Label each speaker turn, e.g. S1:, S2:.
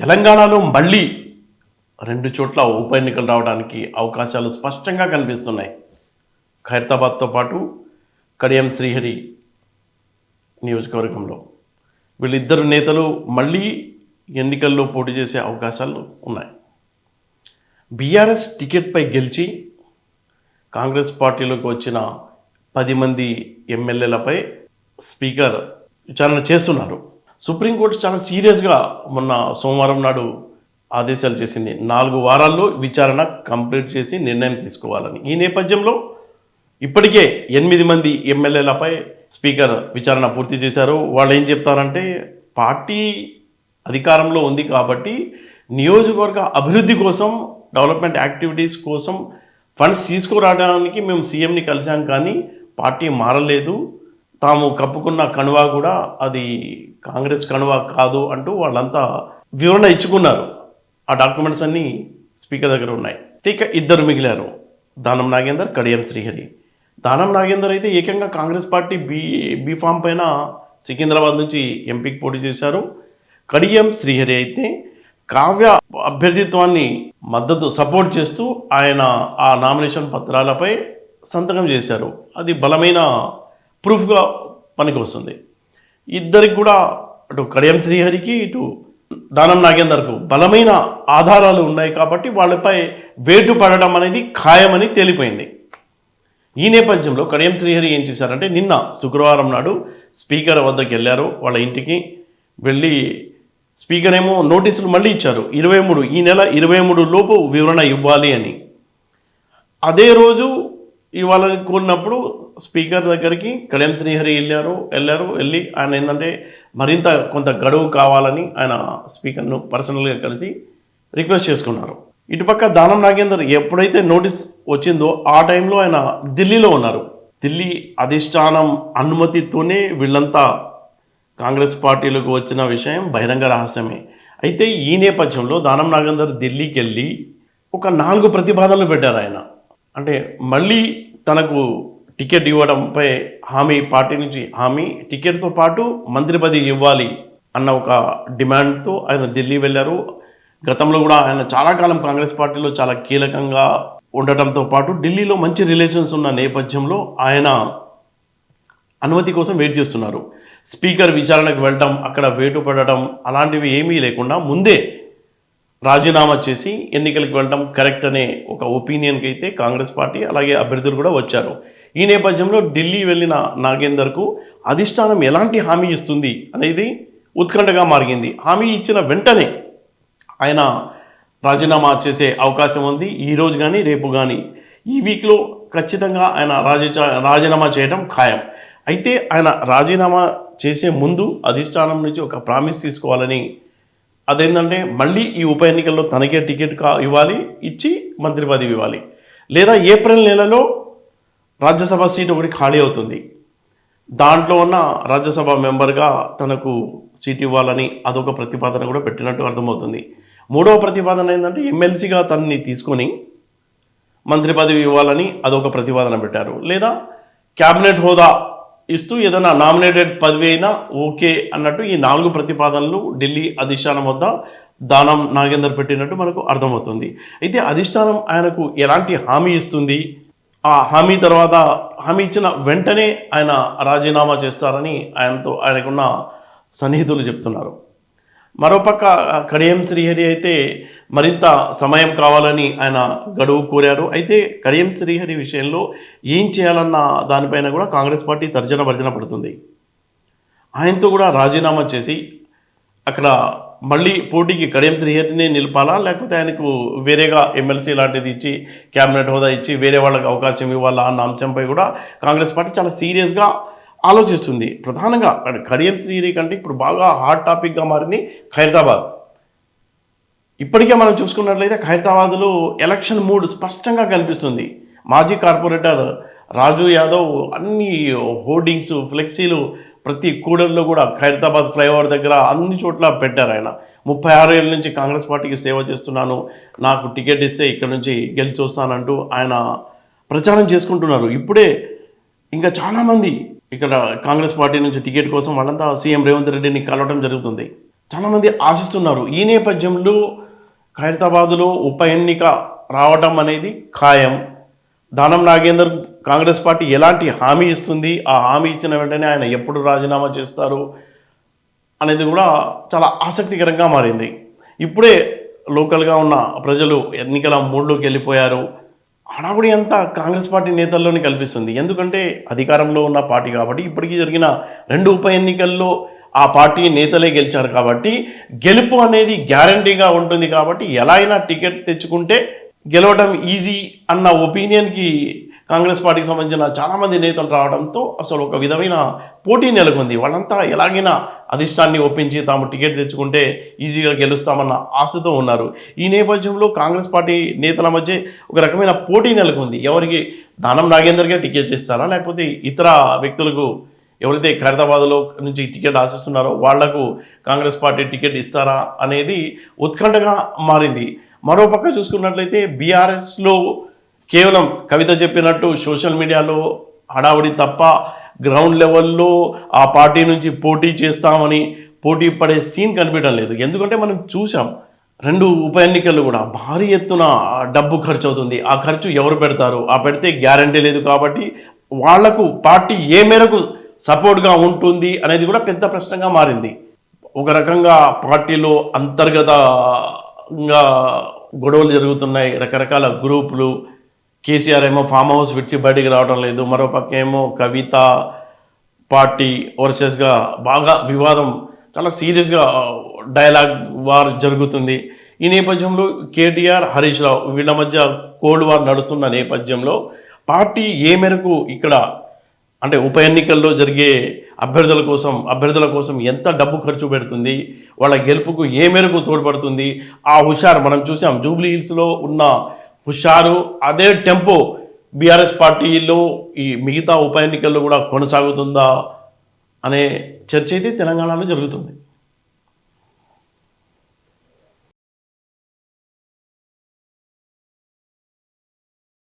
S1: తెలంగాణలో మళ్ళీ రెండు చోట్ల ఉప ఎన్నికలు రావడానికి అవకాశాలు స్పష్టంగా కనిపిస్తున్నాయి. ఖైరతాబాద్తో పాటు కడియం శ్రీహరి నియోజకవర్గంలో. వీళ్ళిద్దరు నేతలు మళ్ళీ ఎన్నికల్లో పోటీ చేసే అవకాశాలు ఉన్నాయి. బీఆర్ఎస్ టికెట్పై గెలిచి కాంగ్రెస్ పార్టీలోకి వచ్చిన పది మంది ఎమ్మెల్యేలపై స్పీకర్ విచారణ చేస్తున్నారు. సుప్రీంకోర్టు చాలా సీరియస్గా మొన్న సోమవారం నాడు ఆదేశాలు చేసింది. నాలుగు వారాల్లో విచారణ కంప్లీట్ చేసి నిర్ణయం తీసుకోవాలని. ఈ నేపథ్యంలో ఇప్పటికే ఎనిమిది మంది ఎమ్మెల్యేలపై స్పీకర్ విచారణ పూర్తి చేశారు. వాళ్ళు ఏం చెప్తారంటే పార్టీ అధికారంలో ఉంది కాబట్టి నియోజకవర్గ అభివృద్ధి కోసం డెవలప్మెంట్ యాక్టివిటీస్ కోసం ఫండ్స్ తీసుకురావడానికి మేము సీఎంని కలిసాం కానీ పార్టీ మారలేదు. తాము కప్పుకున్న కణువ కూడా అది కాంగ్రెస్ కణువ కాదు అంటూ వాళ్ళంతా వివరణ ఇచ్చుకున్నారు. ఆ డాక్యుమెంట్స్ అన్నీ స్పీకర్ దగ్గర ఉన్నాయి. ఇక ఇద్దరు మిగిలారు. దానం నాగేందర్ కడియం శ్రీహరి. దానం నాగేందర్ అయితే ఏకంగా కాంగ్రెస్ పార్టీ బీ బీఫామ్ పైన సికింద్రాబాద్ నుంచి ఎంపీకి పోటీ చేశారు. కడియం శ్రీహరి అయితే కావ్య అభ్యర్థిత్వాన్ని మద్దతు సపోర్ట్ చేస్తూ ఆయన ఆ నామినేషన్ పత్రాలపై సంతకం చేశారు. అది బలమైన ప్రూఫ్గా పనికి వస్తుంది. ఇద్దరికి కూడా అటు కడియం శ్రీహరికి ఇటు దానం నాగేందర్కు బలమైన ఆధారాలు ఉన్నాయి కాబట్టి వాళ్ళపై వేటు పడడం అనేది ఖాయమని తేలిపోయింది. ఈ నేపథ్యంలో కడియం శ్రీహరి ఏం చేశారంటే నిన్న శుక్రవారం నాడు స్పీకర్ వద్దకు వెళ్ళారు. వాళ్ళ ఇంటికి వెళ్ళి స్పీకర్ ఏమో నోటీసులు మళ్ళీ ఇచ్చారు. ఇరవై మూడు ఈ నెల ఇరవై మూడు లోపు వివరణ ఇవ్వాలి అని. అదే రోజు ఇవాళ కూడినప్పుడు స్పీకర్ దగ్గరికి కళ్యాణ్ శ్రీహరి వెళ్ళారు వెళ్ళారు వెళ్ళి ఆయన ఏంటంటే మరింత కొంత గడువు కావాలని ఆయన స్పీకర్ను పర్సనల్గా కలిసి రిక్వెస్ట్ చేసుకున్నారు. ఇటుపక్క దానం నాగేందర్ ఎప్పుడైతే నోటీస్ వచ్చిందో ఆ టైంలో ఆయన ఢిల్లీలో ఉన్నారు. ఢిల్లీ అధిష్టానం అనుమతితోనే వీళ్ళంతా కాంగ్రెస్ పార్టీలకు వచ్చిన విషయం బహిరంగ రహస్యమే. అయితే ఈ నేపథ్యంలో దానం నాగేందర్ ఢిల్లీకి వెళ్ళి ఒక నాలుగు ప్రతిపాదనలు పెట్టారు ఆయన. అంటే మళ్ళీ తనకు టికెట్ ఇవ్వడంపై హామీ పార్టీ నుంచి హామీ టికెట్తో పాటు మంత్రి పదవి ఇవ్వాలి అన్న ఒక డిమాండ్తో ఆయన ఢిల్లీ వెళ్ళారు. గతంలో కూడా ఆయన చాలా కాలం కాంగ్రెస్ పార్టీలో చాలా కీలకంగా ఉండటంతో పాటు ఢిల్లీలో మంచి రిలేషన్స్ ఉన్న నేపథ్యంలో ఆయన అనుమతి కోసం వెయిట్ చేస్తున్నారు. స్పీకర్ విచారణకు వెళ్ళటం అక్కడ వేటు పడటం అలాంటివి ఏమీ లేకుండా ముందే రాజీనామా చేసి ఎన్నికలకు వెళ్ళడం కరెక్ట్ అనే ఒక ఒపీనియన్కి అయితే కాంగ్రెస్ పార్టీ అలాగే అభ్యర్థులు కూడా వచ్చారు. ఈ నేపథ్యంలో ఢిల్లీ వెళ్ళిన నాగేందర్కు అధిష్టానం ఎలాంటి హామీ ఇస్తుంది అనేది ఉత్కంఠగా మారింది హామీ ఇచ్చిన వెంటనే ఆయన రాజీనామా చేసే అవకాశం ఉంది. ఈ రోజు కానీ రేపు కానీ ఈ వీక్లో ఖచ్చితంగా ఆయన రాజీ రాజీనామా చేయడం ఖాయం. అయితే ఆయన రాజీనామా చేసే ముందు అధిష్టానం నుంచి ఒక ప్రామిస్ తీసుకోవాలని అదేంటంటే మళ్ళీ ఈ ఉప ఎన్నికల్లో తనకే టికెట్ కా ఇవ్వాలి ఇచ్చి మంత్రి పదవి ఇవ్వాలి. లేదా ఏప్రిల్ నెలలో రాజ్యసభ సీట్ ఒకటి ఖాళీ అవుతుంది. దాంట్లో ఉన్న రాజ్యసభ మెంబర్గా తనకు సీట్ ఇవ్వాలని అదొక ప్రతిపాదన కూడా పెట్టినట్టు అర్థమవుతుంది. మూడవ ప్రతిపాదన ఏంటంటే ఎమ్మెల్సీగా తనని తీసుకొని మంత్రి పదవి ఇవ్వాలని అదొక ప్రతిపాదన పెట్టారు. లేదా క్యాబినెట్ హోదా ఇస్తూ ఏదైనా నామినేటెడ్ పదవి అయినా ఓకే అన్నట్టు ఈ నాలుగు ప్రతిపాదనలు ఢిల్లీ అధిష్టానం వద్ద దానం నాగేందర్ పెట్టినట్టు మనకు అర్థమవుతుంది. అయితే అధిష్టానం ఆయనకు ఎలాంటి హామీ ఇస్తుంది? ఆ హామీ తర్వాత హామీ ఇచ్చిన వెంటనే ఆయన రాజీనామా చేస్తారని ఆయనతో ఆయనకున్న సన్నిహితులు చెప్తున్నారు. మరోపక్క కడియం శ్రీహరి అయితే మరింత సమయం కావాలని ఆయన గడువు కోరారు. అయితే కడియం శ్రీహరి విషయంలో ఏం చేయాలన్న దానిపైన కూడా కాంగ్రెస్ పార్టీ తర్జన భర్జన పడుతుంది. ఆయనతో కూడా రాజీనామా చేసి అక్కడ మళ్ళీ పోటీకి కడియం శ్రీహరిని నిలపాలా? లేకపోతే ఆయనకు వేరేగా ఎమ్మెల్సీ లాంటిది ఇచ్చి క్యాబినెట్ హోదా ఇచ్చి వేరే వాళ్ళకి అవకాశం ఇవ్వాలా అన్న అంశంపై కూడా కాంగ్రెస్ పార్టీ చాలా సీరియస్గా ఆలోచిస్తుంది. ప్రధానంగా కడియం శ్రీహరి కంటే ఇప్పుడు బాగా హాట్ టాపిక్గా మారింది ఖైరతాబాద్. ఇప్పటికే మనం చూసుకున్నట్లయితే ఖైరతాబాద్లో ఎలక్షన్ మూడ్ స్పష్టంగా కనిపిస్తుంది. మాజీ కార్పొరేటర్ రాజు యాదవ్ అన్ని హోర్డింగ్స్ ఫ్లెక్సీలు ప్రతి కూడల్లో కూడా ఖైరతాబాద్ ఫ్లైఓవర్ దగ్గర అన్ని చోట్ల పెట్టారు ఆయన. ముప్పై ఆరు ఏళ్ళ నుంచి కాంగ్రెస్ పార్టీకి సేవ చేస్తున్నాను. నాకు టికెట్ ఇస్తే ఇక్కడ నుంచి గెలిచి వస్తానంటూ ఆయన ప్రచారం చేసుకుంటున్నారు. ఇప్పుడే ఇంకా చాలామంది ఇక్కడ కాంగ్రెస్ పార్టీ నుంచి టికెట్ కోసం వాళ్ళంతా సీఎం రేవంత్ రెడ్డిని కలవడం జరుగుతుంది. చాలామంది ఆశిస్తున్నారు. ఈ నేపథ్యంలో ఖైరతాబాద్లో ఉప ఎన్నిక రావటం అనేది ఖాయం. దానం నాగేందర్ కాంగ్రెస్ పార్టీ ఎలాంటి హామీ ఇస్తుంది? ఆ హామీ ఇచ్చిన వెంటనే ఆయన ఎప్పుడు రాజీనామా చేస్తారు? అనేది కూడా చాలా ఆసక్తికరంగా మారింది. ఇప్పుడే లోకల్గా ఉన్న ప్రజలు ఎన్నికల మూడ్లోకి వెళ్ళిపోయారు. హడావుడి అంతా కాంగ్రెస్ పార్టీ నేతల్లోనే కల్పిస్తుంది. ఎందుకంటే అధికారంలో ఉన్న పార్టీ కాబట్టి ఇప్పటికీ జరిగిన రెండు ఉప ఎన్నికల్లో ఆ పార్టీ నేతలే గెలిచారు కాబట్టి గెలుపు అనేది గ్యారంటీగా ఉంటుంది కాబట్టి ఎలా అయినా టికెట్ తెచ్చుకుంటే గెలవడం ఈజీ అన్న ఒపీనియన్కి కాంగ్రెస్ పార్టీకి సంబంధించిన చాలామంది నేతలు రావడంతో అసలు ఒక విధమైన పోటీ నెలకొంది. వాళ్ళంతా ఎలాగైనా అధిష్టాన్ని ఒప్పించి తాము టికెట్ తెచ్చుకుంటే ఈజీగా గెలుస్తామన్న ఆశతో ఉన్నారు. ఈ నేపథ్యంలో కాంగ్రెస్ పార్టీ నేతల మధ్య ఒక రకమైన పోటీ నెలకొంది. ఎవరికి? దానం నాగేందర్గా టికెట్ ఇస్తారా లేకపోతే ఇతర వ్యక్తులకు ఎవరైతే ఖైరతాబాద్లో నుంచి టికెట్ ఆశిస్తున్నారో వాళ్ళకు కాంగ్రెస్ పార్టీ టికెట్ ఇస్తారా అనేది ఉత్కంఠగా మారింది. మరోపక్క చూసుకున్నట్లయితే బీఆర్ఎస్లో కేవలం కవిత చెప్పినట్టు సోషల్ మీడియాలో హడావుడి తప్ప గ్రౌండ్ లెవెల్లో ఆ పార్టీ నుంచి పోటీ చేస్తామని పోటీ పడే సీన్ కనిపించడం లేదు. ఎందుకంటే మనం చూసాం రెండు ఉప ఎన్నికలు కూడా భారీ ఎత్తున డబ్బు ఖర్చు అవుతుంది ఆ ఖర్చు ఎవరు పెడతారు? ఆ పెడితే గ్యారంటీ లేదు కాబట్టి వాళ్ళకు పార్టీ ఏ మేరకు సపోర్ట్గా ఉంటుంది అనేది కూడా పెద్ద ప్రశ్నగా మారింది. ఒక రకంగా పార్టీలో అంతర్గతంగా గొడవలు జరుగుతున్నాయి. రకరకాల గ్రూపులు. కేసీఆర్ ఏమో ఫామ్ హౌస్ విడిచి బయటికి రావడం లేదు. మరో పక్క ఏమో కవిత పార్టీ వర్సెస్గా బాగా వివాదం చాలా సీరియస్గా డైలాగ్ వార్ జరుగుతుంది. ఈ నేపథ్యంలో కేటీఆర్ హరీష్ రావు వీళ్ళ మధ్య కోల్డ్ వార్ నడుస్తున్న నేపథ్యంలో పార్టీ ఏ మేరకు ఇక్కడ అంటే ఉప ఎన్నికల్లో జరిగే అభ్యర్థుల కోసం అభ్యర్థుల కోసం ఎంత డబ్బు ఖర్చు పెడుతుంది వాళ్ళ గెలుపుకు ఏ మేరకు తోడ్పడుతుంది ఆ హుషారు మనం చూసాం. జూబ్లీ హిల్స్లో ఉన్న హుషారు అదే టెంపో బీఆర్ఎస్ పార్టీలో ఈ మిగతా ఉప ఎన్నికల్లో కూడా కొనసాగుతుందా అనే చర్చ అయితే తెలంగాణలో జరుగుతుంది.